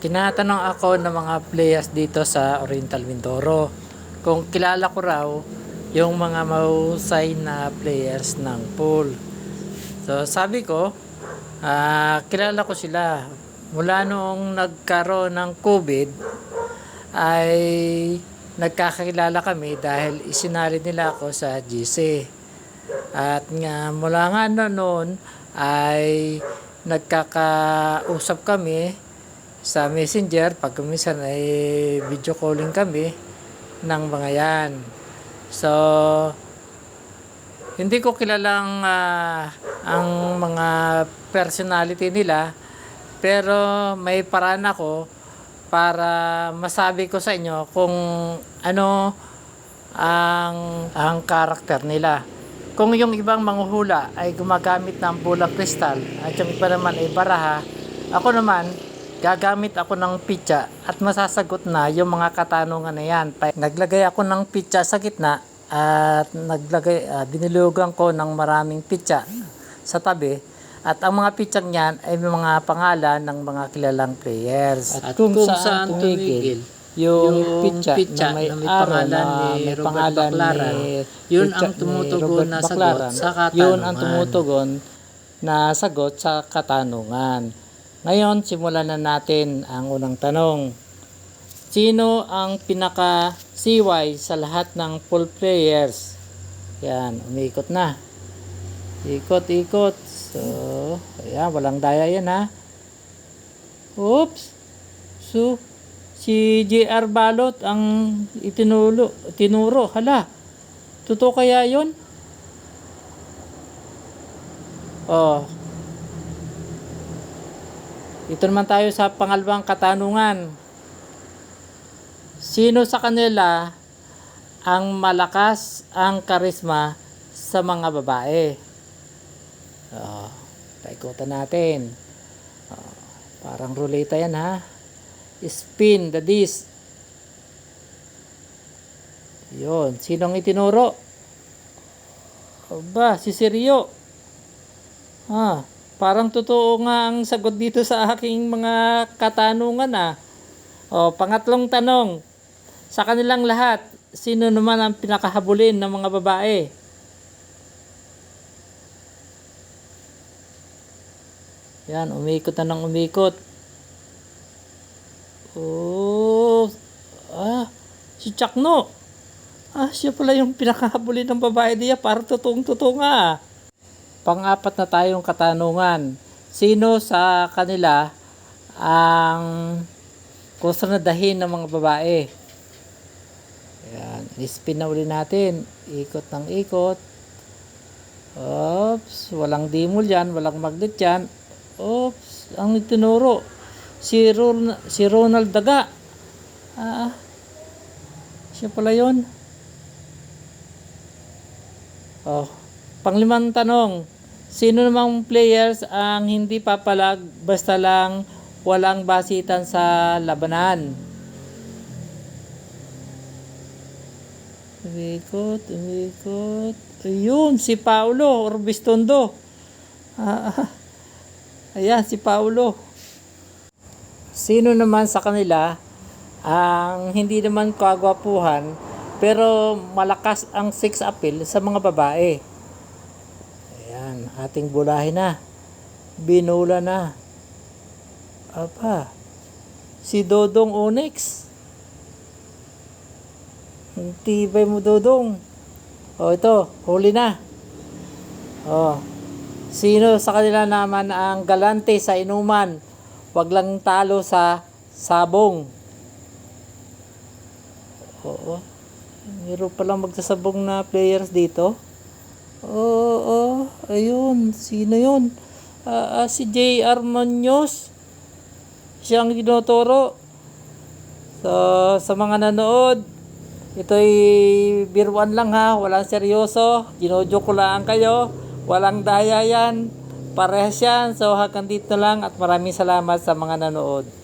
Tinatanong ako ng mga players dito sa Oriental Mindoro kung kilala ko raw yung mga mahusay na players ng pool. So sabi ko, ah, kilala ko sila. Mula noong nagkaroon ng COVID ay nagkakilala kami dahil isinali nila ako sa GC. At nga mula nga noon ay nagkakausap kami sa messenger pag minsan ay video calling kami ng mga yan. So, hindi ko kilalang ah, ang mga personality nila pero may paraan ako para masabi ko sa inyo kung ano ang ang karakter nila. Kung yung ibang manghuhula ay gumagamit ng bulang kristal at yung iba naman ay baraha, ako naman gagamit ako ng pitsa at masasagot na yung mga katanungan na yan. Naglagay ako ng pitsa sa gitna at naglagay, uh, dinilugan ko ng maraming pitsa sa tabi at ang mga pitsang yan ay may mga pangalan ng mga kilalang players. At, kung, saan, tumigil, yung, pitsa, na may, pangalan ni may pangalan Baclaran, ni yun pitsa ang tumutugon Robert na sagot Baclaran, sa katanungan. Yun ang tumutugon na sagot sa katanungan. Ngayon, simulan na natin ang unang tanong. Sino ang pinaka CY sa lahat ng pool players? Yan, umiikot na. Ikot, ikot. So, ayan, walang daya yan ha. Oops. So, si JR Balot ang itinulo, tinuro. Hala, totoo kaya yon? Oh. Ito naman tayo sa pangalawang katanungan. Sino sa kanila ang malakas ang karisma sa mga babae? Oh, paikutan natin. Oh, parang ruleta yan ha. Spin the disc. Yun. Sinong itinuro? Aba, si Sirio. Ah, parang totoo nga ang sagot dito sa aking mga katanungan ah. O, pangatlong tanong. Sa kanilang lahat, sino naman ang pinakahabulin ng mga babae? Yan, umikot na ng umikot. Oh, ah, si Chakno. Ah, siya pala yung pinakahabulin ng babae niya. Parang totoong totoo nga. ah. Pang-apat na tayong katanungan. Sino sa kanila ang kusunadahin ng mga babae? Yan. Ispin na uli natin. Ikot ng ikot. Oops. Walang dimol yan. Walang magnet yan. Oops. Ang itinuro. Si, Ron, si Ronald Daga. Ah. Siya pala yun. Oh. Panglimang tanong. Sino namang players ang hindi papalag basta lang walang basitan sa labanan? Umikot, umikot. Ayun, si Paulo Orbistondo. Ah, ah. ayan, si Paulo. Sino naman sa kanila ang hindi naman kagwapuhan pero malakas ang sex appeal sa mga babae? Ating bulahin na. Binula na. Apa, si Dodong Onyx. Ang tibay mo, Dodong. O, ito, huli na. O, sino sa kanila naman ang galante sa inuman? Wag lang talo sa sabong. Oo. Meron palang magsasabong na players dito. Oo, oo. ayun. Sino yun? Ah, ah, si J.R. Munoz. Siya ang tinuturo. So, sa mga nanood, ito'y biruan lang ha. Walang seryoso. Ginodyo ko lang kayo. Walang daya yan. Parehas yan. So, hanggang dito lang at maraming salamat sa mga nanood.